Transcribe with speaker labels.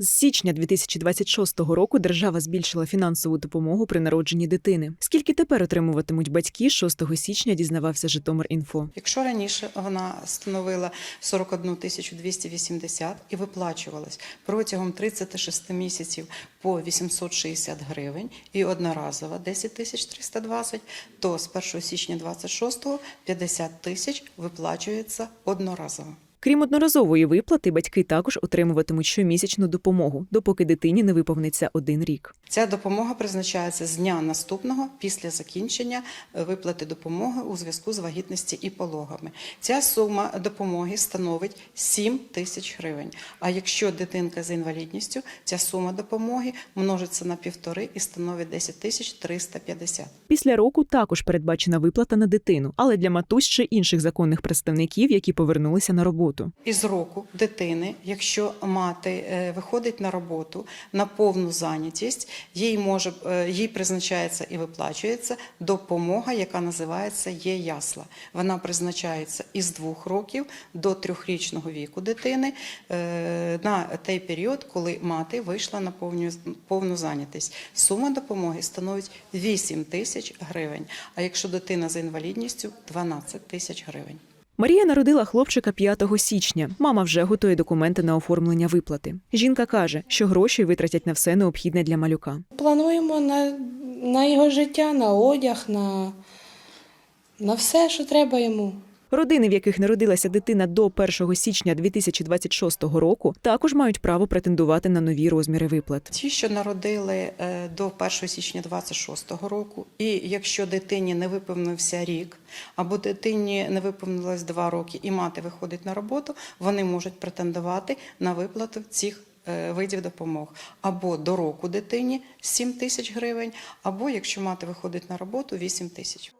Speaker 1: З січня 2026 року держава збільшила фінансову допомогу при народженні дитини. Скільки тепер отримуватимуть батьки, 6 січня дізнавався Житомир.Інфо.
Speaker 2: Якщо раніше вона становила 41 тисячу 280 і виплачувалась протягом 36 місяців по 860 гривень і одноразово 10 тисяч 320, то з 1 січня 26 50 тисяч виплачується одноразово.
Speaker 1: Крім одноразової виплати, батьки також отримуватимуть щомісячну допомогу, допоки дитині не виповниться один рік.
Speaker 2: Ця допомога призначається з дня наступного після закінчення е, виплати допомоги у зв'язку з вагітності і пологами. Ця сума допомоги становить 7 тисяч гривень. А якщо дитинка з інвалідністю, ця сума допомоги множиться на півтори і становить 10 тисяч 350.
Speaker 1: Після року також передбачена виплата на дитину, але для матусь чи інших законних представників, які повернулися на роботу.
Speaker 2: Із року дитини, якщо мати е, виходить на роботу на повну зайнятість, їй може е, їй призначається і виплачується допомога, яка називається є ясла. Вона призначається із двох років до трьохрічного віку дитини е, на той період, коли мати вийшла на повну, повну зайнятість. Сума допомоги становить 8 тисяч гривень. А якщо дитина з інвалідністю 12 тисяч гривень.
Speaker 1: Марія народила хлопчика 5 січня. Мама вже готує документи на оформлення виплати. Жінка каже, що гроші витратять на все необхідне для малюка.
Speaker 3: Плануємо на, на його життя, на одяг, на, на все, що треба йому.
Speaker 1: Родини, в яких народилася дитина до 1 січня 2026 року, також мають право претендувати на нові розміри виплат.
Speaker 2: Ті, що народили е, до 1 січня 26 року, і якщо дитині не виповнився рік, або дитині не виповнилось 2 роки, і мати виходить на роботу, вони можуть претендувати на виплату цих е, видів допомог або до року дитині 7 тисяч гривень, або якщо мати виходить на роботу 8 тисяч.